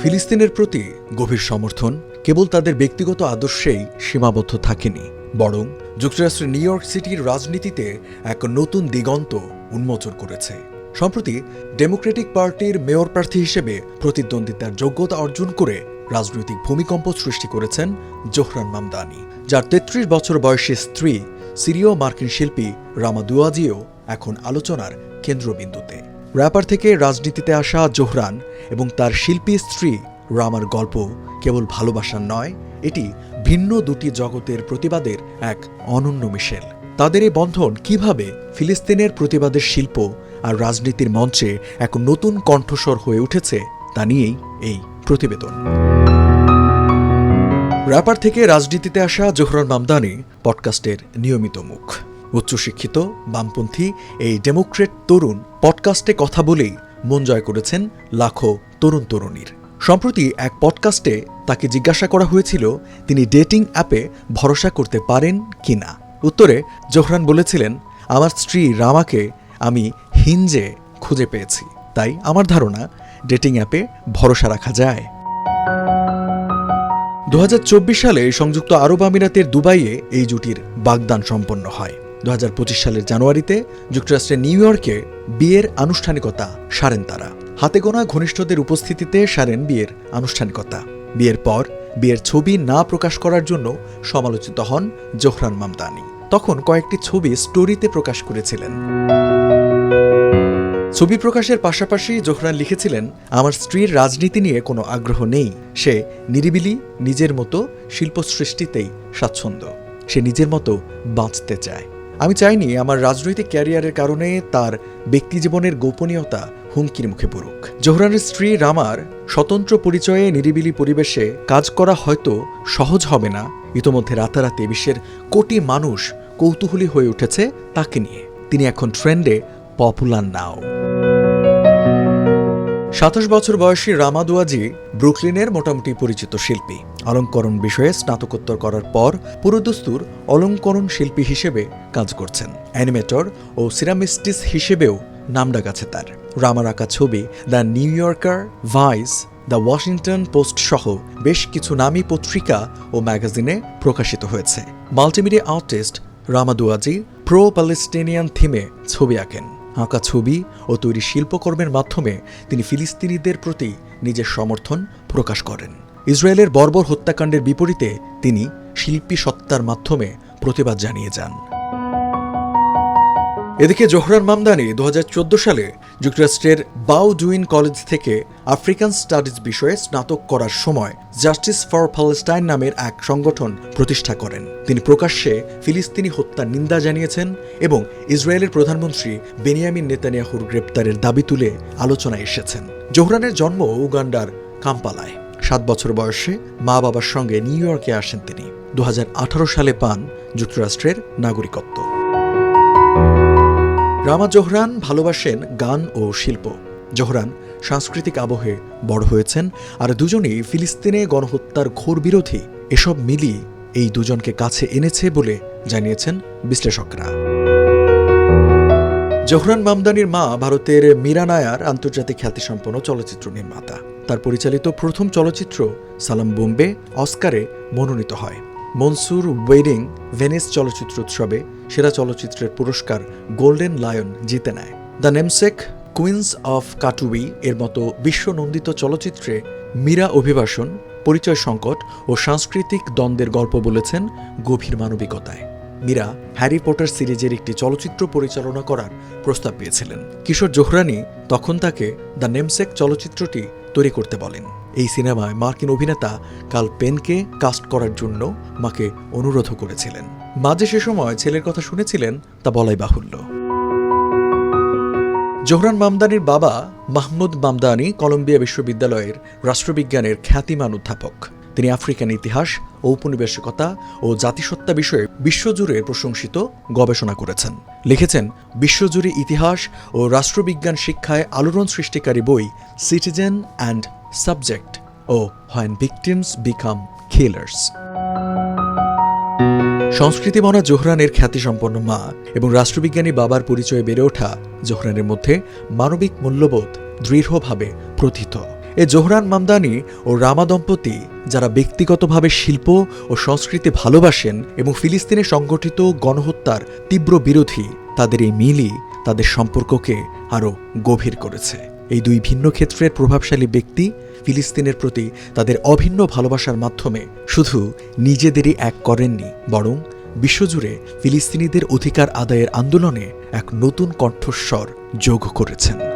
ফিলিস্তিনের প্রতি গভীর সমর্থন, কেবল তাদের ব্যক্তিগত আদর্শেই সীমাবদ্ধ থাকেনি, বরং যুক্তরাষ্ট্রের নিউ ইয়র্ক সিটির রাজনীতিতে এক নতুন দিগন্ত উন্মোচন করেছে। সম্প্রতি ডেমোক্রেটিক পার্টির মেয়র প্রার্থী হিসেবে প্রতিদ্বন্দ্বিতার যোগ্যতা অর্জন করে রাজনৈতিক ভূমিকম্প সৃষ্টি করেছেন জোহরান মামদানি, যার তেত্রিশ বছর বয়সী স্ত্রী সিরীয় মার্কিন শিল্পী রামা দুয়াজিও এখন আলোচনার কেন্দ্রবিন্দুতে। র্যাপার থেকে রাজনীতিতে আসা জোহরান এবং তার শিল্পী স্ত্রী রামার গল্প কেবল ভালোবাসার নয়, এটি ভিন্ন দুটি জগতের প্রতিবাদের এক অনন্য মিশেল। তাদের এই বন্ধন কীভাবে ফিলিস্তিনের প্রতিবাদের শিল্প আর রাজনীতির মঞ্চে এক নতুন কণ্ঠস্বর হয়ে উঠেছে তা নিয়েই এই প্রতিবেদন। র্যাপার থেকে রাজনীতিতে আসা জোহরান মামদানি পডকাস্টের নিয়মিত মুখ। উচ্চশিক্ষিত, বামপন্থী এই ডেমোক্রেট তরুণ পডকাস্টে কথা বলেই মন জয় করেছেন লাখো তরুণ তরুণীর। সম্প্রতি এক পডকাস্টে তাকে জিজ্ঞাসা করা হয়েছিল, তিনি ডেটিং অ্যাপে ভরসা করতে পারেন কিনা উত্তরে জোহরান বলেছিলেন, আমার স্ত্রী রামাকে আমি হিঞ্জে খুঁজে পেয়েছি, তাই আমার ধারণা ডেটিং অ্যাপে ভরসা রাখা যায়। দু হাজার চব্বিশ সালে সংযুক্ত আরব আমিরাতের দুবাইয়ে এই জুটির বাগদান সম্পন্ন হয়। দু হাজার পঁচিশ সালের জানুয়ারিতে যুক্তরাষ্ট্রের নিউ ইয়র্কে বিয়ের আনুষ্ঠানিকতা সারেন তারা। হাতে গোনা ঘনিষ্ঠদের উপস্থিতিতে সারেন বিয়ের আনুষ্ঠানিকতা। বিয়ের পর বিয়ের ছবি না প্রকাশ করার জন্য সমালোচিত হন জোহরান মামদানি। তখন কয়েকটি ছবি স্টোরিতে প্রকাশ করেছিলেন। ছবি প্রকাশের পাশাপাশি জোহরান লিখেছিলেন, আমার স্ত্রীর রাজনীতি নিয়ে কোনো আগ্রহ নেই। সে নিরিবিলি, নিজের মতো শিল্প সৃষ্টিতেই স্বাচ্ছন্দ্য। সে নিজের মতো বাঁচতে চায়। আমি চাইনি আমার রাজনৈতিক ক্যারিয়ারের কারণে তার ব্যক্তিজীবনের গোপনীয়তা হুমকির মুখে পড়ুক। জোহরানের স্ত্রী রামার স্বতন্ত্র পরিচয়ে নিরিবিলি পরিবেশে কাজ করা হয়তো সহজ হবে না। ইতোমধ্যে রাতারাতি বিশ্বের কোটি মানুষ কৌতূহলী হয়ে উঠেছে তাকে নিয়ে। তিনি এখন ট্রেন্ডে পপুলার নাও। সাতাশ বছর বয়সী রামাদুয়াজি ব্রুকলিনের মোটামুটি পরিচিত শিল্পী। অলঙ্করণ বিষয়ে স্নাতকোত্তর করার পর পুরোদস্তুর অলঙ্করণ শিল্পী হিসেবে কাজ করছেন। অ্যানিমেটর ও সিরামিস্টিস হিসেবেও নামডাক আছে তার। রামার আঁকা ছবি the New Yorker, Vice, the Washington Post সহ বেশ কিছু নামী পত্রিকা ও ম্যাগাজিনে প্রকাশিত হয়েছে। Multimedia artist Rama Duwaji pro Palestinian থিমে ছবি আঁকেন। আঁকা ছবি ও তৈরি শিল্পকর্মের মাধ্যমে তিনি ফিলিস্তিনিদের প্রতি নিজের সমর্থন প্রকাশ করেন। ইসরায়েলের বর্বর হত্যাকাণ্ডের বিপরীতে তিনি শিল্পী সত্তার মাধ্যমে প্রতিবাদ জানিয়ে যান। এদিকে জোহরান মামদানি দু হাজার চোদ্দ সালে যুক্তরাষ্ট্রের বাউডুইন কলেজ থেকে আফ্রিকান স্টাডিজ বিষয়ে স্নাতক করার সময় জাস্টিস ফর প্যালেস্টাইন নামের এক সংগঠন প্রতিষ্ঠা করেন। তিনি প্রকাশ্যে ফিলিস্তিনি হত্যার নিন্দা জানিয়েছেন এবং ইসরায়েলের প্রধানমন্ত্রী বেনিয়ামিন নেতানিয়াহুর গ্রেপ্তারের দাবি তুলে আলোচনায় এসেছেন। জোহরানের জন্ম উগান্ডার কাম্পালায়। সাত বছর বয়সে মা বাবার সঙ্গে নিউ ইয়র্কে আসেন তিনি। দু হাজার আঠারো সালে পান যুক্তরাষ্ট্রের নাগরিকত্ব। রামা জোহরান ভালোবাসেন গান ও শিল্প। জোহরান সাংস্কৃতিক আবহে বড় হয়েছেন আর দুজনেই ফিলিস্তিনে গণহত্যার ঘোর বিরোধী। এসব মিলিয়ে এই দুজনকে কাছে এনেছে বলে জানিয়েছেন বিশ্লেষকরা। জোহরান মামদানির মা ভারতের মীরানায়ার আন্তর্জাতিক খ্যাতিসম্পন্ন চলচ্চিত্র নির্মাতা। তার পরিচালিত প্রথম চলচ্চিত্র সালাম বোম্বে অস্কারে মনোনীত হয়। মনসুর ওয়েডিং ভেনিস চলচ্চিত্র উৎসবে সেরা চলচ্চিত্রের পুরস্কার গোল্ডেন লায়ন জিতে নেয়। The namesake, queens of Katwe এর মতো বিশ্বনন্দিত চলচ্চিত্রে মীরা অভিবাসন, পরিচয় সংকট ও সাংস্কৃতিক দ্বন্দ্বের গল্প বলেছেন গভীর মানবিকতায়। মীরা হ্যারি পটার সিরিজের একটি চলচ্চিত্র পরিচালনা করার প্রস্তাব পেয়েছিলেন। কিশোর জোহরানি তখন তাকে দ্য নেমসেক চলচ্চিত্রটি তৈরি করতে বলেন। এই সিনেমায় মার্কিন অভিনেতা কাল পেনকে কাস্ট করার জন্য মাকে অনুরোধও করেছিলেন। মাঝে সে সময় ছেলের কথা শুনেছিলেন, তা বলাই বাহুল্য। জোহরান মামদানির বাবা মাহমুদ মামদানি কলম্বিয়া বিশ্ববিদ্যালয়ের রাষ্ট্রবিজ্ঞানের খ্যাতিমান অধ্যাপক। তিনি আফ্রিকান ইতিহাস, ঔপনিবেশিকতা ও জাতিসত্তা বিষয়ে বিশ্বজুড়ে প্রশংসিত গবেষণা করেছেন। লিখেছেন, বিশ্বজুড়ে ইতিহাস ও রাষ্ট্রবিজ্ঞান শিক্ষায় আলোড়ন সৃষ্টিকারী বই সিটিজেন অ্যান্ড সাবজেক্ট ও হোয়েন ভিকটিমস বিকাম কিলার্স সংস্কৃতিমনা জোহরানের খ্যাতিসম্পন্ন মা এবং রাষ্ট্রবিজ্ঞানী বাবার পরিচয়ে বেড়ে ওঠা জোহরানের মধ্যে মানবিক মূল্যবোধ দৃঢ়ভাবে প্রথিত। এ জোহরান মামদানি ও রামা দম্পতি, যারা ব্যক্তিগতভাবে শিল্প ও সংস্কৃতি ভালোবাসেন এবং ফিলিস্তিনে সংগঠিত গণহত্যার তীব্র বিরোধী, তাদের এই মিলই তাদের সম্পর্ককে আরও গভীর করেছে। এই দুই ভিন্ন ক্ষেত্রের প্রভাবশালী ব্যক্তি ফিলিস্তিনের প্রতি তাদের অভিন্ন ভালোবাসার মাধ্যমে শুধু নিজেদেরই এক করেননি, বরং বিশ্বজুড়ে ফিলিস্তিনিদের অধিকার আদায়ের আন্দোলনে এক নতুন কণ্ঠস্বর যোগ করেছেন।